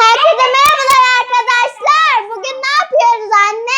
Herkese merhabalar arkadaşlar. Bugün ne yapıyoruz anne?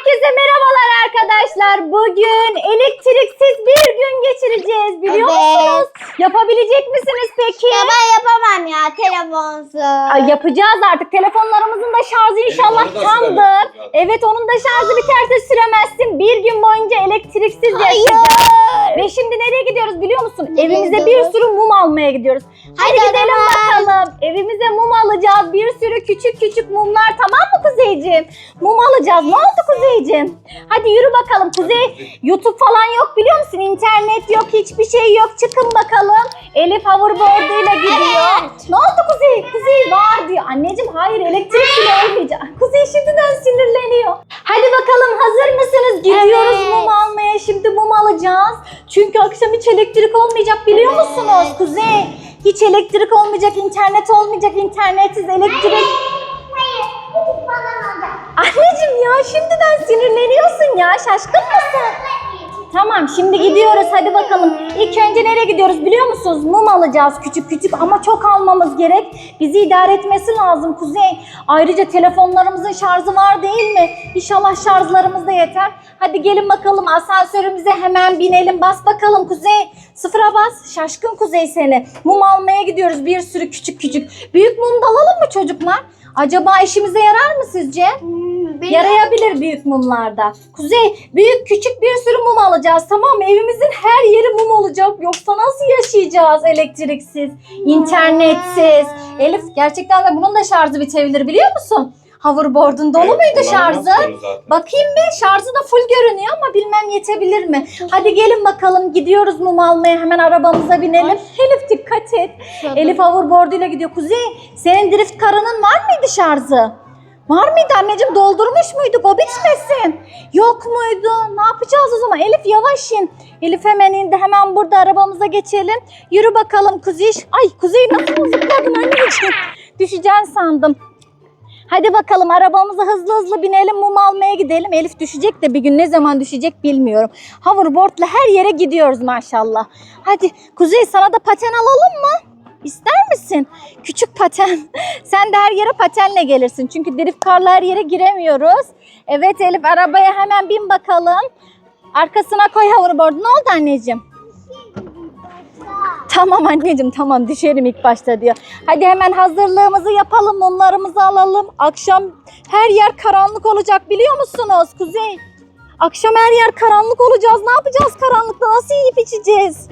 Herkese merhabalar arkadaşlar. Bugün elektriksiz bir gün geçireceğiz biliyor Evet. musunuz? Yapabilecek misiniz peki? Ya ben yapamam ya telefonsuz. Ay, yapacağız artık. Telefonlarımızın da şarjı inşallah tamdır. Evet onun da şarjı biterse süremezsin. Bir gün boyunca elektriksiz Hayır. yaşayacağız. Ve şimdi nereye gidiyoruz biliyor musun? Nereye Evimize bir gidiyoruz? sürü mum almaya gidiyoruz. Hadi Hadi gidelim zaman. bakalım. Evimize mum alacağız. Bir sürü küçük küçük mumlar tamam mı Kuzeyciğim? Mum alacağız. Ne oldu Kuzeyciğim? Hadi yürü bakalım Kuzey. YouTube falan yok biliyor musun? İnternet yok, hiçbir şey yok. Çıkın bakalım. Elif hoverboard'uyla gidiyor. Ne oldu Kuzey? Kuzey var diyor. Anneciğim hayır elektrik bile olmayacak. Kuzey şimdiden sinirleniyor. Hadi bakalım hazır mısınız? Gidiyoruz Evet. mum almaya. Şimdi mum alacağız. Çünkü akşam hiç elektrik olmayacak biliyor Evet. musunuz Kuzey? Hiç elektrik olmayacak, internet olmayacak, internetsiz elektrik. Hayır. Küçük falan alacağım. Anneciğim ya şimdiden sinirleniyorsun ya. Şaşkın mısın? Tamam şimdi gidiyoruz hadi bakalım. İlk önce nereye gidiyoruz biliyor musunuz? Mum alacağız küçük küçük ama çok almamız gerek. Bizi idare etmesi lazım Kuzey. Ayrıca telefonlarımızın şarjı var değil mi? İnşallah şarjlarımız da yeter. Hadi gelin bakalım asansörümüze hemen binelim. Bas bakalım Kuzey. Sıfıra bas. Şaşkın Kuzey seni. Mum almaya gidiyoruz bir sürü küçük küçük. Büyük mum da alalım mı çocuklar? Acaba işimize yarar mı sizce? Hmm, benim- Yarayabilir büyük mumlarda. Kuzey büyük küçük bir sürü mum alacağız tamam mı? Evimizin her yeri mum olacak. Yoksa nasıl yaşayacağız elektriksiz, internetsiz? Elif gerçekten de bunun da şarjı bitebilir biliyor musun? Hoverboard'un dolu muydu şarjı? Bakayım bir şarjı da full görünüyor ama bilmem yetebilir mi? Hadi gelin bakalım gidiyoruz mum almaya hemen arabamıza binelim. Elif dikkat et. Elif hoverboard'uyla gidiyor. Kuzey senin drift karının var mıydı şarjı? Var mıydı anneciğim doldurmuş muyduk o bitmesin. Yok muydu? Ne yapacağız o zaman? Elif yavaş in. Elif hemen indi hemen burada arabamıza geçelim. Yürü bakalım Kuzey. Ay Kuzey nasıl zıpladın anneciğim? Düşeceğim sandım. Hadi bakalım arabamıza hızlı hızlı binelim mum almaya gidelim. Elif düşecek de bir gün ne zaman düşecek bilmiyorum. Hoverboard'la her yere gidiyoruz maşallah. Hadi Kuzey sana da paten alalım mı? İster misin? Küçük paten. Sen de her yere patenle gelirsin. Çünkü drift karla her yere giremiyoruz. Evet Elif arabaya hemen bin bakalım. Arkasına koy hoverboard. Ne oldu anneciğim? Tamam anneciğim tamam düşerim ilk başta diyor. Hadi hemen hazırlığımızı yapalım mumlarımızı alalım. Akşam her yer karanlık olacak biliyor musunuz Kuzey? Akşam her yer karanlık olacağız. Ne yapacağız karanlıkta? Nasıl yiyip içeceğiz?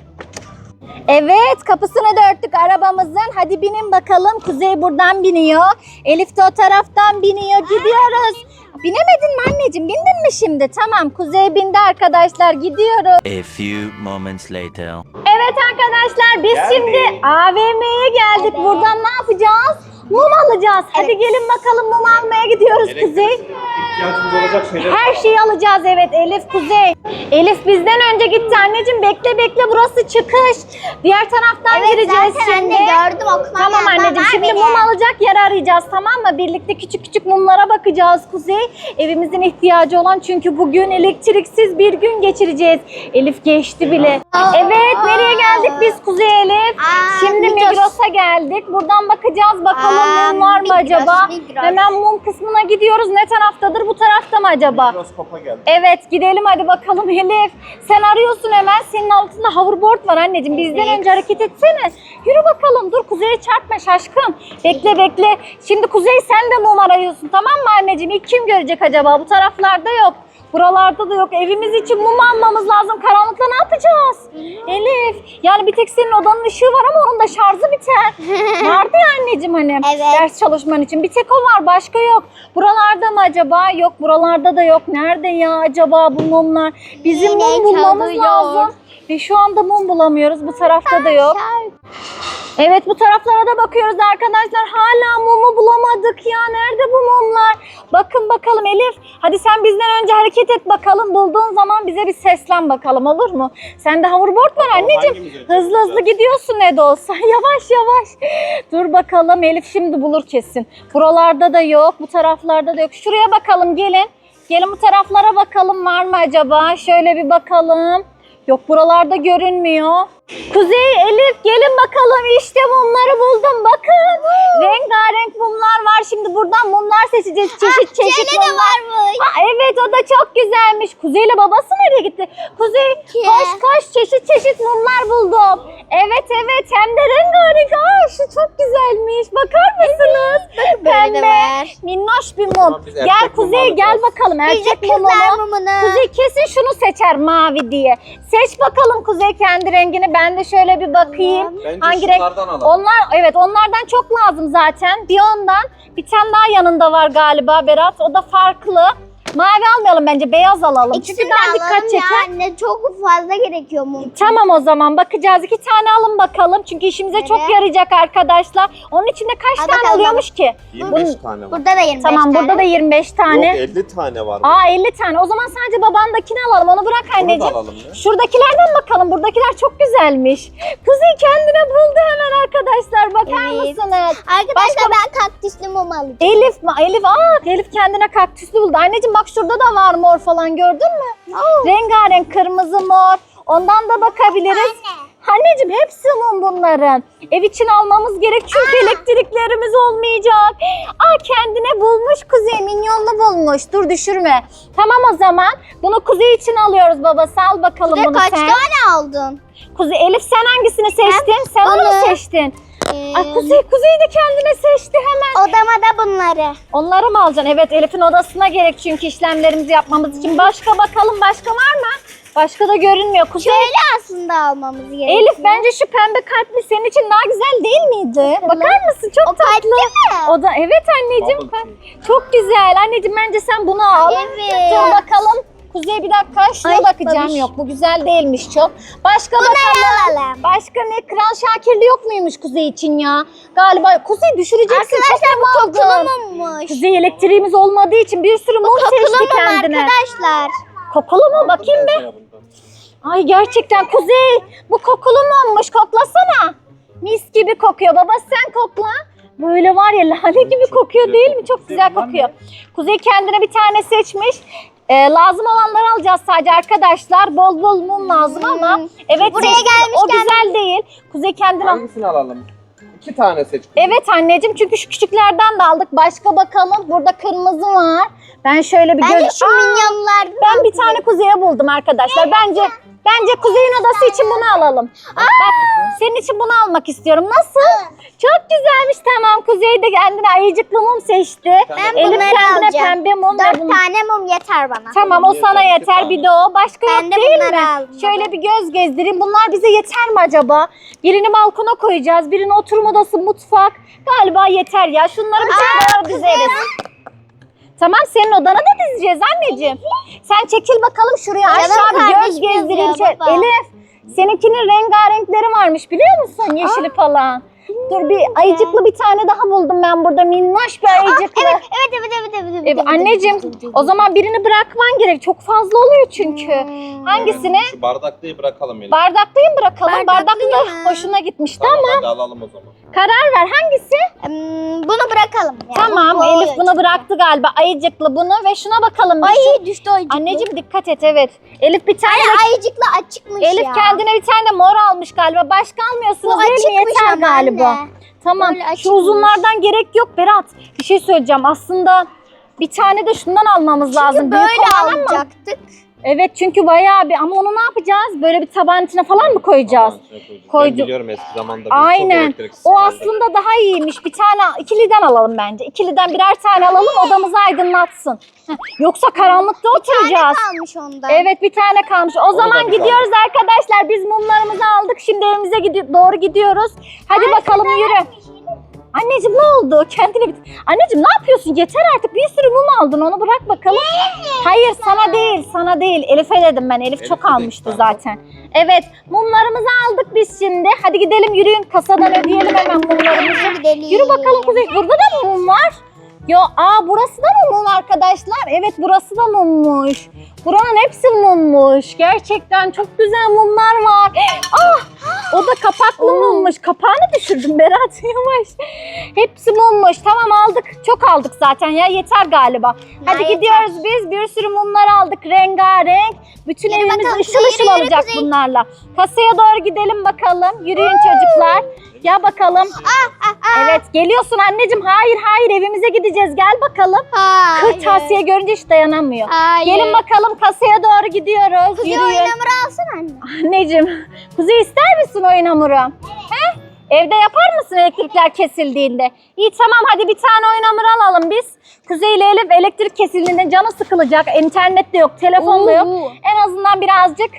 Evet kapısını da örttük arabamızın. Hadi binin bakalım. Kuzey buradan biniyor. Elif de o taraftan biniyor. Gidiyoruz. Binemedin mi anneciğim? Bindin mi şimdi? Tamam Kuzey bindi arkadaşlar. Gidiyoruz. A few moments later. Evet arkadaşlar biz Geldik. şimdi AVM'ye geldik. Buradan ne yapacağız? Mum alacağız. Hadi gelin bakalım mum almaya gidiyoruz Kuzey. İhtiyacımız olacak şeyler. Her şeyi alacağız evet Elif Kuzey. Elif bizden önce gitti anneciğim bekle bekle burası çıkış. Diğer taraftan Evet gireceğiz zaten şimdi. anne gördüm okumam Tamam yazmam anneciğim var şimdi benim. mum alacak yer arayacağız tamam mı? Birlikte küçük küçük mumlara bakacağız Kuzey. Evimizin ihtiyacı olan çünkü bugün elektriksiz bir gün geçireceğiz. Elif geçti bile. Aa. Evet nereye geldik biz Kuzey Elif? Aa, Şimdi Migros. Migros'a geldik. Buradan bakacağız bakalım Aa, mum var mı Migros, acaba? Migros. Hemen mum kısmına gidiyoruz. Ne taraftadır? Bu tarafta mı acaba? Mikroskopa geldi. Evet gidelim hadi bakalım Elif. Sen arıyorsun hemen. Senin altında hoverboard var anneciğim. Bizden Evet. önce hareket etsene. Yürü bakalım. Dur Kuzey'e çarpma şaşkın. Bekle bekle. Şimdi Kuzey sen de mum arıyorsun tamam mı anneciğim? İlk kim görecek acaba? Bu taraflarda yok. Buralarda da yok. Evimiz için mum almamız lazım. Karanlıkta ne yapacağız? Elif. Yani bir tek senin odanın ışığı var ama onun da şarjı biter. Vardı ya anneciğim hani Evet. ders çalışman için. Bir tek o var başka yok. Buralarda mı acaba? Yok buralarda da yok. Nerede ya acaba bu mumlar? Bizim Yine mum bulmamız çalıyor. lazım. Ve şu anda mum bulamıyoruz. Bu tarafta da yok. Evet bu taraflara da bakıyoruz arkadaşlar. Hala mumu bulamadık ya. Nerede bu mumlar? Bakın bakalım Elif. Hadi sen bizden önce hareket et bakalım. Bulduğun zaman bize bir seslen bakalım olur mu? Sende hoverboard var anneciğim. Hızlı hızlı gidiyorsun ne de olsa. yavaş yavaş. Dur bakalım Elif şimdi bulur kesin. Buralarda da yok. Bu taraflarda da yok. Şuraya bakalım gelin. Gelin bu taraflara bakalım var mı acaba? Şöyle bir bakalım. Yok buralarda görünmüyor. Kuzey, Elif gelin bakalım işte mumları buldum bakın. Rengarenk mumlar var. Şimdi buradan mumlar seçeceğiz. Çeşit çeşit Şöyle de mumlar. varmış. Aa, evet o da çok güzelmiş. Kuzey ile babası nereye gitti? Kuzey Ki. koş koş çeşit çeşit mumlar buldum. Evet evet hem de rengarenk. Aa, şu çok güzelmiş. Bakar mısınız? böyle de var. Minnoş bir mum. Tamam, biz gel Kuzey gel bakalım. Erkek mumu kızlar mu? mumunu. Kuzey kesin şunu seçer mavi diye. Seç bakalım Kuzey kendi rengini. Ben de şöyle bir bakayım. Bence Hangi renk? şunlardan alalım. Onlar evet onlardan çok lazım zaten. Bir ondan bir tane daha yanında var galiba Berat. O da farklı. Mavi almayalım bence beyaz alalım. İkisini Çünkü de daha dikkat alalım ya çeker. anne. Çok fazla gerekiyor mum. Tamam o zaman bakacağız. İki tane alın bakalım. Çünkü işimize çok Evet. yarayacak arkadaşlar. Onun içinde kaç Al tane bakalım. alıyormuş ki? 25 Bunun- tane var. Burada da 25 Tamam tane. burada da 25 tane. Yok 50 tane var. Aa 50 tane. O zaman sadece babandakini alalım. Onu bırak Bunu da anneciğim. alalım ya. Şuradakilerden bakalım. Buradakiler çok güzelmiş. Kuzey kendine buldu hemen arkadaşlar. Bakar Evet. mısınız? Arkadaşlar ben kaktüslü mum alacağım. Elif mi? Elif aa Elif kendine kaktüslü buldu. Anneciğim bak şurada da var mor falan gördün mü? Rengarenk kırmızı mor. Ondan da bakabiliriz. Anneciğim hepsi mum bunların. Ev için almamız gerek çünkü elektriklerimiz olmayacak. Aa kendine bulmuş Kuzey minyonlu bulmuş. Dur düşürme. Tamam o zaman bunu Kuzey için alıyoruz babası. Al bakalım Burada bunu kaç sen. tane aldın? Kuzey Elif sen hangisini seçtin? Sen onu mu bunu. seçtin? Ee, Ay Kuzey Kuzey de kendine seçti hemen. Odama da bunları. Onları mı alacaksın? Evet Elif'in odasına gerek çünkü işlemlerimizi yapmamız için. Başka bakalım başka var mı? Başka da görünmüyor. Kuzey. Şöyle aslında almamız gerekiyor. Elif bence şu pembe kalpli senin için daha güzel değil miydi? Bakar mısın? Çok O kalpli mi? O da evet anneciğim. Çok güzel. Anneciğim bence sen bunu al. Evet. Dur bakalım. Kuzey bir dakika şuna Ay, bakacağım. babiş. Yok bu güzel değilmiş çok. Başka bakalım. alalım. Başka ne? Kral Şakirli yok muymuş Kuzey için ya? Galiba Kuzey düşüreceksin. Arkadaşlar bu mummuş. Kuzey elektriğimiz olmadığı için bir sürü mum seçti kendine. arkadaşlar. Kokulu mu? Bakayım bir. Ay gerçekten Kuzey bu kokulu mummuş koklasana. Mis gibi kokuyor. Baba sen kokla. Böyle var ya lale gibi kokuyor değil mi? Çok güzel kokuyor. Kuzey kendine bir tane seçmiş. Ee, lazım olanları alacağız sadece arkadaşlar. Bol bol mum lazım ama Hmm. evet Buraya seçtim. o gelmişken- güzel değil. Kuzey kendine Hangisini alalım? İki tane seç. Evet anneciğim çünkü şu küçüklerden de aldık. Başka bakalım. Burada kırmızı var. Ben şöyle bir göz... şu Aa, minyonlardan ben bir tane kuzeye buldum arkadaşlar. Bence bence kuzeyin odası için bunu alalım. Bak senin için bunu almak istiyorum. Nasıl? Çok güzelmiş. Tamam Kuzey de kendine ayıcıklı mum seçti. Ben Elif bunları kendine alacağım. pembe mum ve Dört bunu- tane mum yeter bana. Tamam o sana Yeter, bir de o. Başka Ben yok de değil bunları mi? aldım. Şöyle bir göz gezdireyim. Bunlar bize yeter mi acaba? Birini balkona koyacağız. Birini oturma odası, mutfak. Galiba yeter ya. Şunları bir tane daha dizeriz. Tamam senin odana da dizeceğiz anneciğim. Sen çekil bakalım şuraya Canım aşağı bir göz kardeşim gezdireyim. yazıyor Şöyle- baba. Elif seninkinin rengarenkleri varmış biliyor musun? Yeşili falan. Dur bir ayıcıklı bir tane daha buldum ben burada. Minnoş bir ayıcıklı. Evet, evet, evet, evet, evet, evet, Evet, evet, anneciğim evet, evet, o zaman birini bırakman gerek. Çok fazla oluyor çünkü. Hmm. Hangisini? Şu bardaklıyı bırakalım Elif. Bardaklıyı mı bırakalım? Bardaklı Bardaklı da mı? hoşuna gitmişti Tamam ama hadi alalım o zaman. Karar ver hangisi? Hmm, bunu bırakalım. ya. tamam Bu Elif bunu çünkü. bıraktı galiba. Ayıcıklı bunu ve şuna bakalım. Ay şu- düştü ayıcıklı. Anneciğim dikkat et evet. Elif bir tane Ay, ayıcıklı açıkmış Elif ya. kendine bir tane mor almış galiba. Başka almıyorsunuz Bu değil mi? açıkmış Yeter ama galiba. anne. Tamam. Şu uzunlardan gerek yok Berat. Bir şey söyleyeceğim. Aslında bir tane de şundan almamız lazım. Çünkü Büyük böyle ama- alacaktık. Evet çünkü bayağı bir ama onu ne yapacağız? Böyle bir taban içine falan mı koyacağız? Koyduk. Ben biliyorum eski zamanda biz Aynen. çok elektriksiz O kaldık. aslında daha iyiymiş. Bir tane ikiliden alalım bence. İkiliden birer tane alalım odamızı aydınlatsın. Heh, Yoksa karanlıkta Tane oturacağız. kalmış onda. Evet bir tane kalmış. O zaman biz gidiyoruz arkadaşlar. Biz mumlarımızı aldık. Şimdi evimize gidi- doğru gidiyoruz. Hadi bakalım yürü. Anneciğim ne oldu? Kendine bit. Anneciğim ne yapıyorsun? Yeter artık. Bir sürü mum aldın. Onu bırak bakalım. Hayır sana değil, sana değil. Elif'e dedim ben. Elif çok Elif'e de almıştı zaten. Evet, mumlarımızı aldık biz şimdi. Hadi gidelim yürüyün. Kasadan ödeyelim hemen mumlarımızı. Gidelim. Yürü bakalım Kuzey. Burada da mum var? Yo, aa burası da mı mum arkadaşlar? Evet burası da mummuş. Buranın hepsi mummuş. Gerçekten çok güzel mumlar var. Ah! O da kapaklı mummuş. Kapağını düşürdüm Berat yavaş. Hepsi mummuş. Tamam aldık. Çok aldık zaten ya. Yeter galiba. Hadi yeter. gidiyoruz biz. Bir sürü mumlar aldık. Rengarenk. Bütün Yürü evimiz bakalım ışıl Kuzey, ışıl yürü, yürü olacak Kuzey. bunlarla. Kasaya doğru gidelim bakalım. Yürüyün çocuklar. Ya bakalım. Ah, ah, ah. Evet geliyorsun anneciğim. Hayır hayır evimize gideceğiz. Gel bakalım. Hayır. Kırtasiye görünce hiç dayanamıyor. Hayır. Gelin bakalım kasaya doğru gidiyoruz. Kuzey Yürüyün. oyun hamuru alsana anne. Anneciğim, Kuzey ister misin oyun hamuru? He? Evde yapar mısın elektrikler kesildiğinde? İyi tamam hadi bir tane oyun hamuru alalım biz. Kuzey ile Elif elektrik kesildiğinde canı sıkılacak. İnternet de yok, telefon da yok. En azından birazcık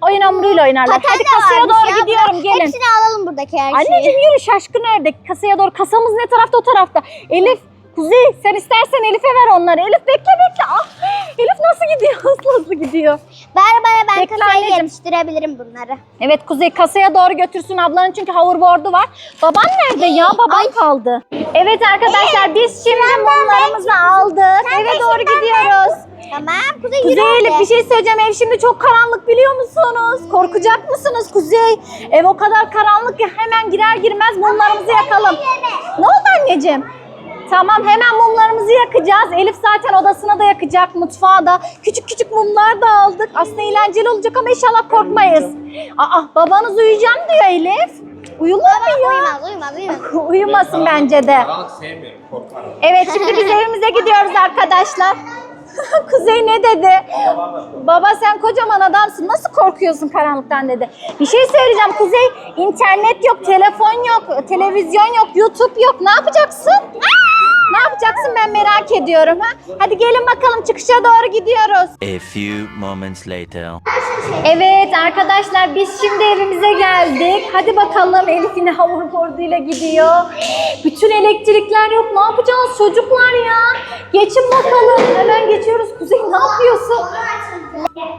oyun hamuruyla oynarlar. Paten hadi kasaya doğru ya, gidiyorum gelin. Hepsini alalım buradaki her şeyi. Anneciğim yürü şaşkın ördek. Kasaya doğru. Kasamız ne tarafta o tarafta. Elif, Kuzey sen istersen Elif'e ver onları. Elif bekle bekle. Ah, Elif nasıl gidiyor? Hızlı hızlı gidiyor. Ver bana ben Bekle kasayı anneciğim. yetiştirebilirim bunları. Evet Kuzey kasaya doğru götürsün ablanın çünkü hoverboard'u var. Baban nerede ya? Baban kaldı. Evet arkadaşlar biz şimdi mumlarımızı aldık. Eve doğru gidiyoruz. Tamam Kuzey yürü Kuzey Elif bir şey söyleyeceğim. Ev şimdi çok karanlık biliyor musunuz? Korkacak mısınız Kuzey? Ev o kadar karanlık ki hemen girer girmez mumlarımızı yakalım. Ne oldu anneciğim? Tamam hemen mumlarımızı yakacağız. Elif zaten odasına da yakacak, mutfağa da. Küçük küçük mumlar da aldık. Aslında eğlenceli olacak ama inşallah korkmayız. Aa babanız uyuyacağım diyor Elif. Uyulur mu ya? Uyumaz uyumaz uyumaz. Uyumasın bence de. Karanlık sevmiyorum korkarım. Evet şimdi biz evimize gidiyoruz arkadaşlar. Kuzey ne dedi? Baba sen kocaman adamsın. Nasıl korkuyorsun karanlıktan dedi. Bir şey söyleyeceğim Kuzey. internet yok, telefon yok, televizyon yok, YouTube yok. Ne yapacaksın? Ne yapacaksın ben merak ediyorum. Ha? Hadi gelin bakalım çıkışa doğru gidiyoruz. A few moments later. Evet arkadaşlar biz şimdi evimize geldik. Hadi bakalım Elif'in hoverboard'uyla gidiyor. Bütün elektrikler yok. Ne yapacağız çocuklar ya? Geçin bakalım. Hemen geçiyoruz. Kuzey ne yapıyorsun?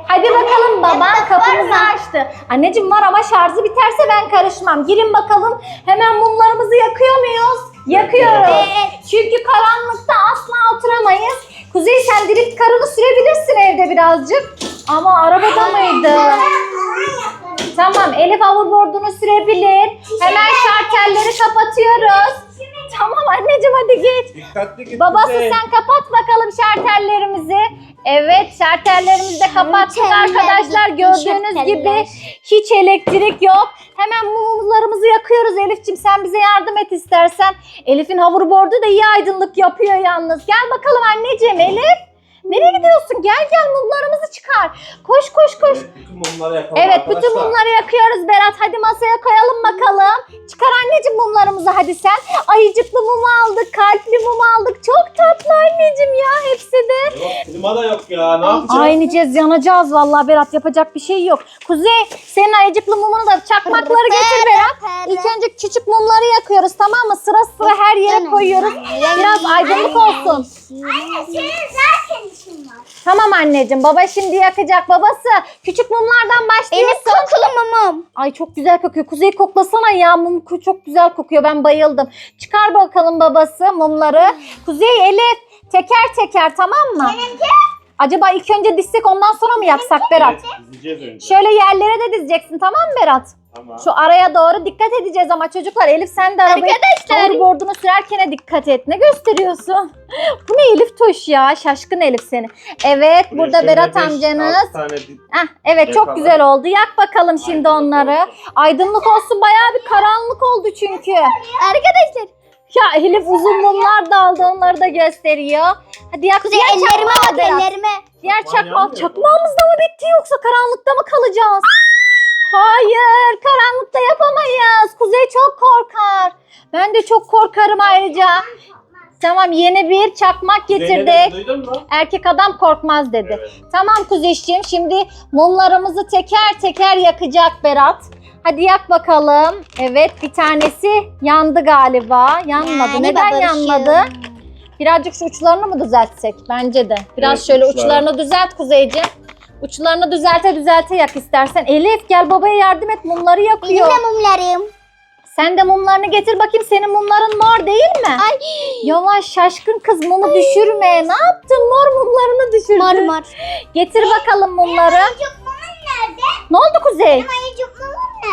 Hadi bakalım baban kapımızı açtı. Anneciğim var ama şarjı biterse ben karışmam. Girin bakalım. Hemen mumlarımızı yakıyor muyuz? Yakıyoruz. Çünkü karanlıkta asla oturamayız. Kuzey sen drift karını sürebilirsin evde birazcık. Ama arabada mıydı? Tamam Elif hoverboard'unu sürebilir. Hemen şartelleri kapatıyoruz. Hadi git. Dikkatli git Babası Kuzey. sen kapat bakalım şartellerimizi. Evet şartellerimizi de kapattık arkadaşlar. Gördüğünüz gibi hiç elektrik yok. Hemen mumlarımızı yakıyoruz Elif'ciğim. Sen bize yardım et istersen. Elif'in hoverboard'u da iyi aydınlık yapıyor yalnız. Gel bakalım anneciğim Elif. Nereye gidiyorsun? Gel gel mumlarımızı çıkar. Koş koş koş. Evet, bütün mumları yakalım Evet arkadaşlar. bütün mumları yakıyoruz Berat. Hadi masaya koyalım bakalım. Çıkar anneciğim mumlarımızı hadi sen. Ayıcıklı mum aldık, kalpli mum aldık. Çok tatlı anneciğim ya hepsi de. Yok klima da yok ya ne yapacağız? Aynayacağız yanacağız vallahi Berat yapacak bir şey yok. Kuzey senin ayıcıklı mumunu da çakmakları getir Berat. İlk önce küçük mumları yakıyoruz tamam mı? Sıra sıra her yere koyuyoruz. Biraz aydınlık olsun. Anne senin zaten var. Tamam anneciğim baba şimdi yakacak babası. Küçük mumlardan başlıyorsun. Elif kokulu mumum. Ay çok güzel kokuyor. Kuzey koklasana ya mum çok güzel kokuyor. Ben bayıldım. Çıkar bakalım babası mumları. Kuzey Elif teker teker tamam mı? Acaba ilk önce dizsek ondan sonra mı yaksak Berat? Dizeceğiz önce. Şöyle yerlere de dizeceksin tamam mı Berat? Tamam. Şu araya doğru dikkat edeceğiz ama çocuklar Elif sen de arabayı Arkadaşlar. hoverboard'unu sürerken dikkat et. Ne gösteriyorsun? Bu ne Elif Toş ya? Şaşkın Elif seni. Evet burada Berat amcanız. Ah, evet çok Yakalım. güzel oldu. Yak bakalım şimdi onları. Aydınlık olsun bayağı bir karanlık oldu çünkü. Arkadaşlar. Ya Elif uzun mumlar da aldı onları da gösteriyor. Hadi yak Kuzey diğer ellerime çakmağı bak Berat. ellerime. Diğer çakmağı. yanmıyor. Çakmağımız da mı bitti yoksa karanlıkta mı kalacağız? Hayır karanlıkta yapamayız. Kuzey çok korkar. Ben de çok korkarım ayrıca. Tamam yeni bir çakmak getirdik. Duydun mu? Erkek adam korkmaz dedi. Evet. Tamam Kuzeyciğim şimdi mumlarımızı teker teker yakacak Berat. Hadi yak bakalım. Evet bir tanesi yandı galiba. Yanmadı. Yani Neden babacığım. yanmadı? Birazcık şu uçlarını mı düzeltsek? Bence de. Biraz Evet, şöyle uçları. uçlarını düzelt Kuzeyciğim. Uçlarını düzelte düzelte yak istersen. Elif gel babaya yardım et mumları Benim yakıyor. de mumlarım. Sen de mumlarını getir bakayım. Senin mumların mor değil mi? Ay. Yavaş şaşkın kız mumu düşürme. Ne yaptın? Mor mumlarını düşürdün. Mor mor. Getir bakalım mumları. Çocuk mumun nerede? Ne oldu Kuzey? Ayıcık mumum nerede?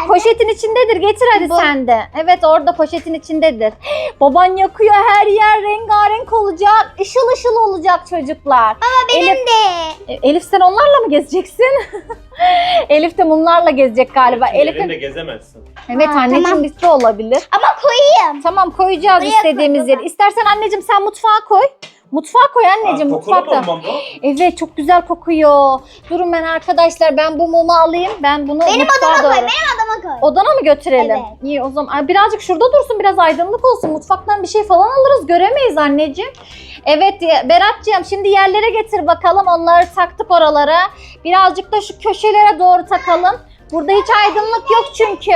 Poşetin içindedir. Getir hadi sen de. Evet orada poşetin içindedir. Baban yakıyor her yer rengarenk olacak. Işıl ışıl olacak çocuklar. Benim Elif, de. E, Elif sen onlarla mı gezeceksin? Elif de mumlarla gezecek galiba. Elif'in Elif'in de gezemezsin. Evet Ha, anneciğim tamam. bizde olabilir. Ama koyayım. Tamam koyacağız Buraya istediğimiz koy yere. İstersen anneciğim sen mutfağa koy. Mutfağa koy anneciğim kokulu mutfakta. bu. Evet çok güzel kokuyor. Durun ben arkadaşlar ben bu mumu alayım. Ben bunu Benim mutfağa odama doğru. koy. Benim odama koy. Odana mı götürelim? Evet. İyi o zaman. Ay, birazcık şurada dursun biraz aydınlık olsun. Mutfaktan bir şey falan alırız göremeyiz anneciğim. Evet ya- Berat'cığım şimdi yerlere getir bakalım. Onları taktık oralara. Birazcık da şu köşelere doğru takalım. Burada hiç aydınlık yok çünkü.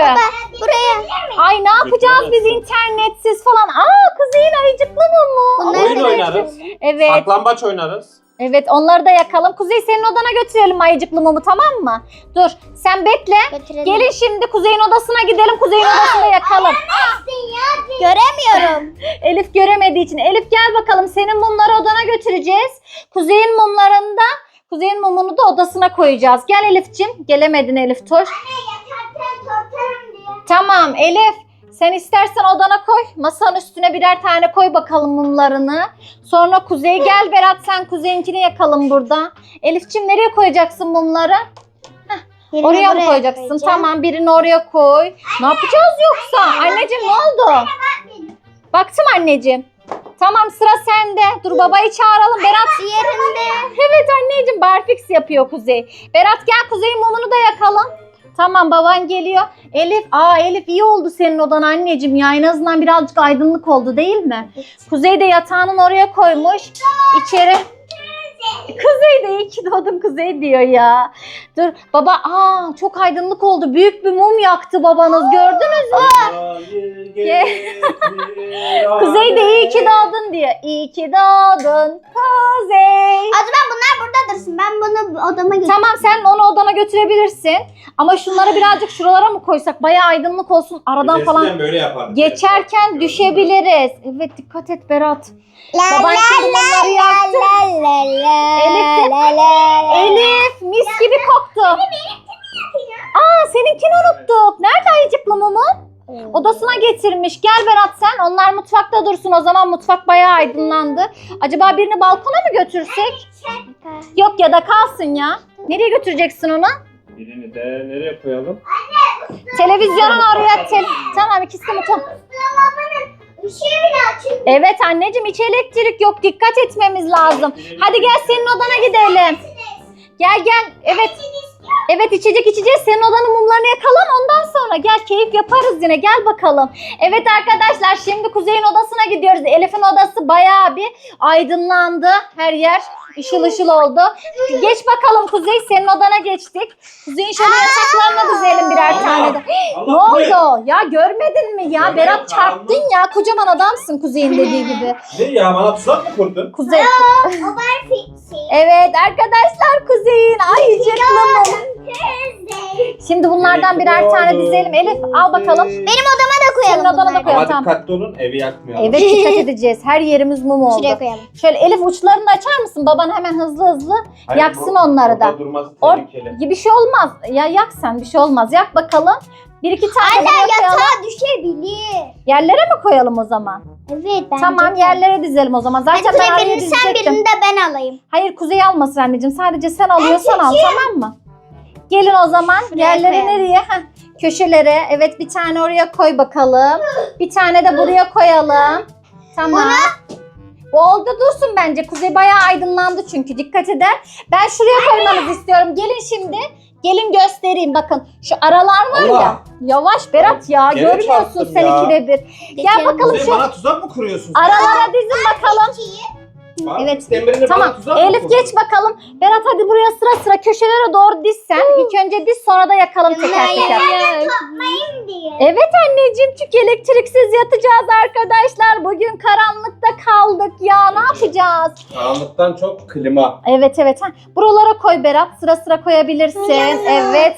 Buraya. Ay ne yapacağız biz internetsiz falan. Aa Kuzey'in ayıcıklı mı mu? Bunları Oyun oynarız. Evet. Saklambaç oynarız. Evet onları da yakalım. Kuzey senin odana götürelim ayıcıklı mumu tamam mı? Dur sen bekle. Götürelim. Gelin şimdi Kuzey'in odasına gidelim. Kuzey'in odasında yakalım. Göremiyorum. Elif göremediği için. Elif gel bakalım senin mumları odana götüreceğiz. Kuzey'in mumlarını da Kuzey'in mumunu da odasına koyacağız. Gel Elif'cim. Gelemedin Elif Toş. Tamam Elif. Sen istersen odana koy. Masanın üstüne birer tane koy bakalım mumlarını. Sonra Kuzey gel Berat sen Kuzey'inkini yakalım burada. Elif'cim nereye koyacaksın mumları? Birini oraya mı koyacaksın? koyacağım. Tamam birini oraya koy. Ne yapacağız yoksa? Anneciğim ne oldu? Baktım anneciğim. Tamam sıra sende. Babayı çağıralım. Berat yerinde. Evet anneciğim barfix yapıyor Kuzey. Berat gel Kuzey'in mumunu da yakalım. Tamam baban geliyor. Elif, aa Elif iyi oldu senin odan anneciğim ya. En azından birazcık aydınlık oldu değil mi? Kuzey de yatağının oraya koymuş. İçeri. Kuzey de iyi ki doğdun Kuzey diyor ya. Dur baba aa çok aydınlık oldu. Büyük bir mum yaktı babanız gördünüz mü? Kuzey de iyi ki doğdun diyor. İyi ki doğdun Kuzey. Zaman bunlar burada dursun. Ben bunu odama götüreyim. Tamam sen onu odana götürebilirsin. Ama şunları birazcık şuralara mı koysak? Bayağı aydınlık olsun. Aradan falan böyle yaparız. geçerken düşebiliriz. Evet dikkat et Berat. La Baban şimdi bunları yaktı. la la la Elif de- la la. Elif mis gibi koktu. Aa seninkini unuttuk. Nerede ayıcıklı mumun? Odasına getirmiş. Gel Berat sen. Onlar mutfakta dursun. O zaman mutfak bayağı aydınlandı. Acaba birini balkona mı götürsek? Yok ya da kalsın ya. Nereye götüreceksin onu? Birini de nereye koyalım? Televizyonun oraya. Te- tamam ikisi de mutfak. Açık. Evet anneciğim hiç elektrik yok. Dikkat etmemiz lazım. Hadi gel senin odana gidelim. Gel gel. Evet. Evet içecek içeceğiz. Senin odanın mumlarını yakalım ondan sonra. Gel keyif yaparız yine. Gel bakalım. Evet arkadaşlar şimdi Kuzey'in odasına gidiyoruz. Elif'in odası bayağı bir aydınlandı. Her yer ışıl ışıl oldu. Geç bakalım Kuzey. Senin odana geçtik. Kuzey'in şöyle yataklarına dizelim birer De. Ne oldu? Ya görmedin mi ya? Berat çarptın ya. Kocaman adamsın Kuzey'in dediği gibi. Ne ya bana tuzak mı kurdun? Kuzey. O şey. Evet arkadaşlar Kuzey'in ayıcıklı mum. Şimdi bunlardan birer tane dizelim. Elif al bakalım. Benim odama da koyalım. Senin odana da bunları. koyalım. Ama tamam. dikkatli olun evi yakmayalım. Evet dikkat edeceğiz. Her yerimiz mum oldu. Şuraya koyalım. Şöyle Elif uçlarını açar mısın? Baban hemen hızlı hızlı Hayır, yaksın bu- onları da. burada durması Or- tehlikeli. bir şey olmaz. Ya yak sen bir şey olmaz. Yak bakalım. Bir iki tane Anne buraya koyalım. yatağa düşebilir. Yerlere mi koyalım o zaman? Evet bence tamam de. yerlere dizelim o zaman. Zaten ben araya birini sen dizecektim. birini de ben alayım. Hayır Kuzey almasın anneciğim. Sadece sen alıyorsan al tamam mı? Gelin o zaman. Şuraya Yerlere koyalım. nereye? Heh, köşelere. Evet bir tane oraya koy bakalım. Bir tane de buraya koyalım. Tamam. Bu oldu dursun bence. Kuzey bayağı aydınlandı çünkü. Dikkat eder. Ben şuraya koymanızı istiyorum. Gelin şimdi. Gelin göstereyim bakın. Şu aralar var ya. Allah! Yavaş Berat ya. Gene Görmüyorsun çarptım sen ya. ikide bir. Gel Geçelim. bakalım Kuzey şu bana tuzak mı kuruyorsun? sen? aralara dizin bakalım. Bak, Evet. Tamam. bana tuzak mı Elif geç bakalım. Berat hadi buraya sıra sıra köşelere doğru diz sen. İlk önce diz sonra da yakalım teker teker. Toplayayım diye. Evet anneciğim çünkü elektriksiz yatacağız arkadaşlar. Bugün karanlıkta kaldık ya ne yapacağız? Karanlıktan çok klima. Evet evet. Ha. Buralara koy Berat sıra sıra koyabilirsin. Evet.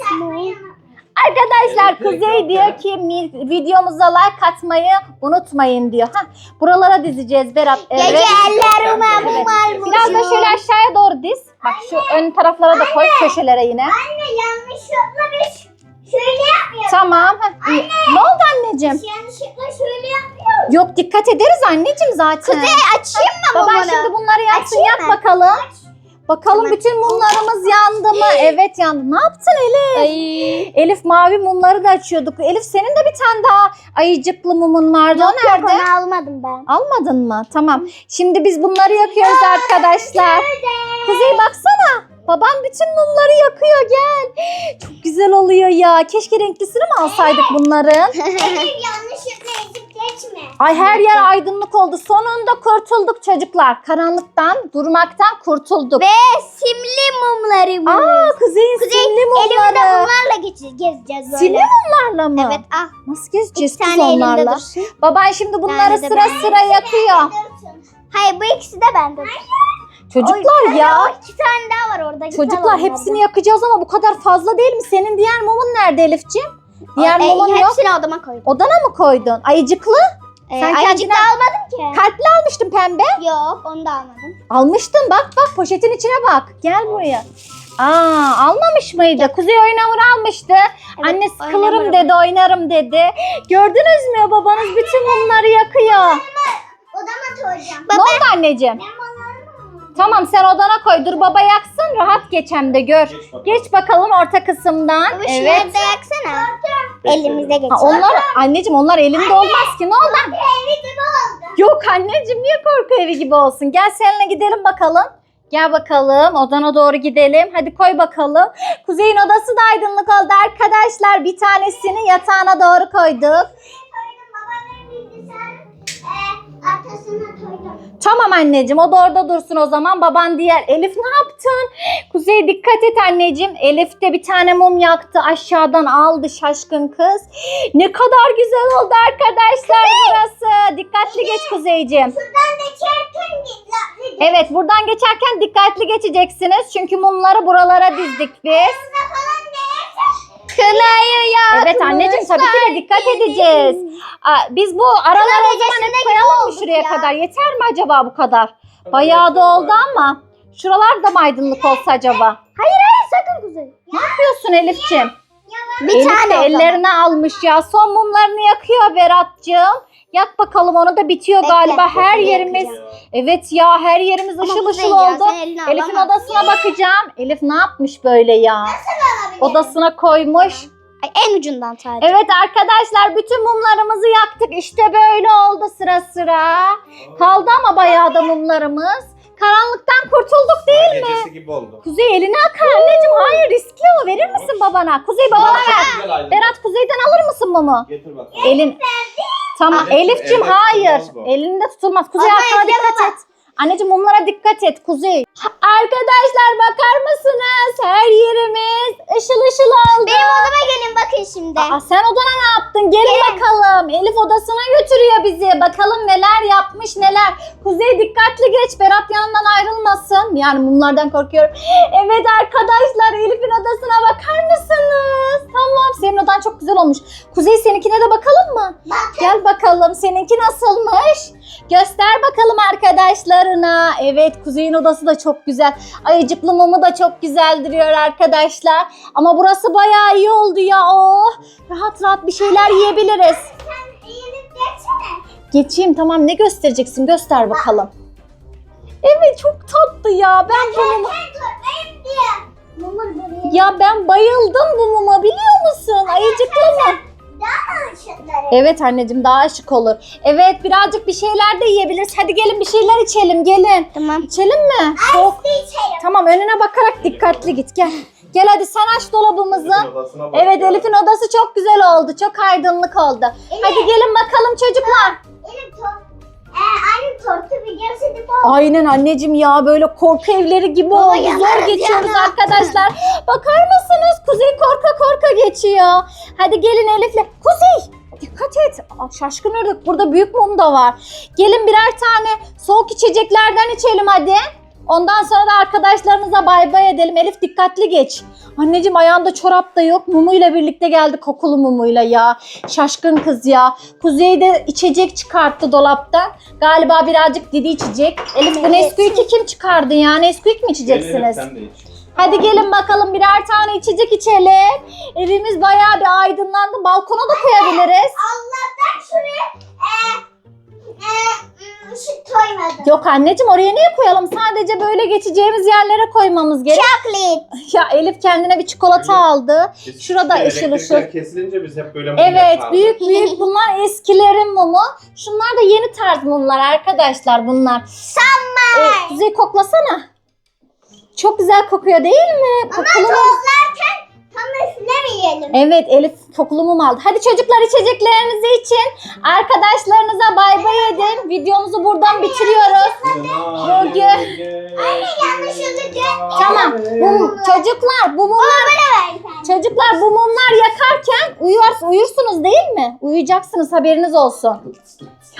Arkadaşlar Elektrik Kuzey diyor ya. ki mi- videomuza like atmayı unutmayın diyor. Hah, buralara dizeceğiz Berat. Evet. Gece ellerime Evet. mumlar Biraz da şöyle aşağıya doğru diz. Bak şu ön taraflara da koy köşelere yine. Anne yanlışlıkla bir şöyle yapmıyor. Tamam. iyi. Ne oldu anneciğim? Yanlışlıkla şöyle yapmıyor. Yok dikkat ederiz anneciğim zaten. Kuzey açayım mı Baban mumunu? şimdi bunları Açayım yak mı? bakalım. Bakalım Tamam. bütün mumlarımız yandı mı? Evet yandı. Ne yaptın Elif? Elif mavi mumları da açıyorduk. Elif senin de bir tane daha ayıcıklı mumun vardı. o nerede? Onu almadım ben. Almadın mı? Tamam. Şimdi biz bunları yakıyoruz arkadaşlar. Kuzey baksana. Babam bütün mumları yakıyor gel. Çok güzel oluyor ya. Keşke renklisini mi alsaydık bunların? yanlışlıkla ezip geçme. Ay her yer aydınlık oldu. Sonunda kurtulduk çocuklar. Karanlıktan, durmaktan kurtulduk. Ve simli mumlarımız. Aa Kuzey'in Kuzey simli elimde mumları. bunlarla geçeceğiz, gezeceğiz böyle. Simli mumlarla mı? Evet ah. Nasıl gezeceğiz İki kız tane elimde onlarla? dursun. Baban şimdi bunları sıra ben- sıra yakıyor. Hayır bu ikisi de bende. Çocuklar Oy, ya. o iki tane daha var orada. Çocuklar hepsini yakacağız ama bu kadar fazla değil mi? Senin diğer mumun nerede Elifciğim? Diğer E, mumun yok. Hepsini odama koydum. Odana mı koydun? Ayıcıklı? Ee, Sen ayıcık kendine- almadım ki. Kalpli almıştın pembe. Yok onu da almadım. Almıştın bak bak poşetin içine bak. Gel buraya. Aa almamış mıydı? Kuzey oyun hamuru almıştı. Anne oyun sıkılırım dedi oynarım dedi. Gördünüz mü babanız bütün mumları yakıyor. Odama koyacağım. Ne oldu anneciğim? Tamam sen odana koy. Dur baba yaksın rahat geç hem de gör. Geç bakalım. Geç bakalım orta kısımdan. Baba Evet. da yaksana. Elimizde Ha, geçiyor. onlar anneciğim onlar elinde olmaz ki ne oldu? evi gibi oldu. Yok anneciğim niye korku evi gibi olsun? Gel seninle gidelim bakalım. Gel bakalım odana doğru gidelim. Hadi koy bakalım. Kuzey'in odası da aydınlık oldu arkadaşlar. Bir tanesini yatağına doğru koyduk. Arkasına koydum. Tamam anneciğim o da orada dursun o zaman. Baban diğer. Elif ne yaptın? Kuzey dikkat et anneciğim. Elif de bir tane mum yaktı. Aşağıdan aldı şaşkın kız. Ne kadar güzel oldu arkadaşlar burası. Dikkatli geç Kuzeyciğim. Şuradan git. Evet buradan geçerken dikkatli geçeceksiniz. Çünkü mumları buralara dizdik biz. falan neyse. Kınayı. Evet anneciğim tabii ki de dikkat edeceğiz. Aa, biz bu araları o zaman hep koyalım mı şuraya ya. kadar? Yeter mi acaba bu kadar? Bayağı da oldu ama. Şuralar da mı aydınlık olsa acaba? Hayır hayır sakın kuzey. Ne yapıyorsun Elif'ciğim? Bir Elif tane de o zaman. ellerini almış ya. Son mumlarını yakıyor Berat'cığım. Yak bakalım onu da bitiyor Bekle, galiba. Her yerimiz. yakacağım. Evet ya her yerimiz Ama ışıl ışıl oldu. Elif'in odasına bakacağım. Elif ne yapmış böyle ya? Odasına koymuş. Ay, en ucundan sadece. Evet arkadaşlar bütün mumlarımızı yaktık. İşte böyle oldu sıra sıra. Kaldı ama bayağı da mumlarımız. Karanlıktan kurtulduk değil mi? Gecesi gibi oldu. Kuzey elini akar anneciğim. Hayır riskli o. Verir misin babana? Kuzey babana ver. Berat Kuzey'den alır mısın mumu? Getir bakalım. Elin. Tamam Elif'ciğim, Elif'cim elde hayır. tutulmaz bu. Elinde tutulmaz. Kuzey Ama arkana elde dikkat baba. et. Anneciğim mumlara dikkat et Kuzey. Arkadaşlar bakar mısınız? Her yerimiz ışıl ışıl oldu. Benim odama gelin bakın şimdi. Aa, sen odana ne yaptın? Gelin bakalım. Elif odasına götürüyor bizi. Bakalım neler yapmış neler. Kuzey dikkatli geç. Berat yanından ayrılmasın. Yani mumlardan korkuyorum. Evet arkadaşlar Elif'in odasına bakar mısınız? Tamam senin odan çok güzel olmuş. Kuzey seninkine de bakalım mı? Gel bakalım seninki nasılmış? Göster bakalım arkadaşlarına. Evet Kuzey'in odası da çok güzel. Ayıcıklı mumu da çok güzel duruyor arkadaşlar. Ama burası bayağı iyi oldu ya. Oh, rahat rahat bir şeyler yiyebiliriz. Sen eğilip geçsene. Geçeyim tamam ne göstereceksin göster bakalım. Evet çok tatlı ya. Ben bu mumu... Ya ben bayıldım bu muma biliyor musun? Ayıcıklı mı? Evet anneciğim daha şık olur. Evet birazcık bir şeyler de yiyebiliriz. Hadi gelin bir şeyler içelim gelin. Tamam. İçelim mi? Soğuk. içelim. Tamam önüne bakarak dikkatli git gel. Gel hadi sen aç dolabımızı. Elif'in odasına bak Evet ya. Elif'in odası çok güzel oldu. Çok aydınlık oldu. Hadi gelin bakalım çocuklar. Elif top. Aynı tortu videosu gibi oldu. Aynen anneciğim ya böyle korku evleri gibi Baba, oldu. Zor geçiyoruz yanarız. arkadaşlar. Bakar mısınız? Kuzey korka korka geçiyor. Hadi gelin Elif'le. Kuzey dikkat et. Aa, şaşkın ördük. Burada büyük mum da var. Gelin birer tane soğuk içeceklerden içelim hadi. Ondan sonra da arkadaşlarınıza bay bay edelim. Elif dikkatli geç. Anneciğim ayağında çorap da yok. Mumuyla birlikte geldi kokulu mumuyla ya. Şaşkın kız ya. Kuzey de içecek çıkarttı dolaptan. Galiba birazcık didi içecek. Elif bu. Nesquik'i kim çıkardı ya? Nesquik mi içeceksiniz? Sen de iç. Hadi gelin bakalım birer tane içecek içelim. Evimiz bayağı bir aydınlandı. Balkona da koyabiliriz. Allah'tan şuraya e, ışık koymadım. Yok anneciğim oraya niye koyalım? Sadece böyle geçeceğimiz yerlere koymamız gerek. Chocolate. Ya Elif kendine bir çikolata Öyle. aldı. Biz Şurada işte ışıl elektrikler ışıl. kesilince biz hep böyle mum Evet yapardık. büyük büyük bunlar eskilerin mumu. Şunlar da yeni tarz mumlar arkadaşlar bunlar. Summer. Ee, Kuzey koklasana. Çok güzel kokuyor değil mi? Ama Kokulu mum. tozlarken tam üflemeyelim. Evet Elif kokulu mum aldı. Hadi çocuklar içeceklerinizi için. Arkadaşlarınıza. Videomuzu buradan bitiriyoruz. Bugün- yanlışlıkla- Tamam. Bu, çocuklar bu mumlar Çocuklar bu mumlar yakarken uyuyor, uyursunuz değil mi? Uyuyacaksınız haberiniz olsun.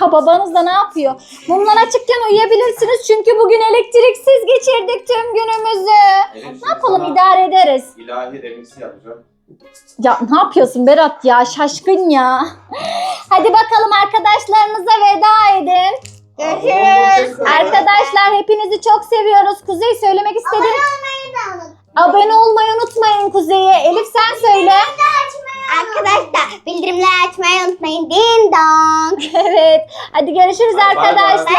Ya babanız da ne yapıyor? Mumlar açıkken uyuyabilirsiniz çünkü bugün elektriksiz geçirdik tüm günümüzü. Ne yapalım idare ederiz. İlahi remixi yapacağım. Ya ne yapıyorsun Berat ya şaşkın ya. Hadi bakalım arkadaşlarınıza veda edin. Görüşürüz. Arkadaşlar hepinizi çok seviyoruz. Kuzey söylemek istediğin olmayı da unutmayın. abone olmayı unutmayın Kuzey'e. Elif sen söyle. Arkadaşlar bildirimleri açmayı unutmayın. Ding dong. Evet. Hadi görüşürüz Bay bay. arkadaşlar.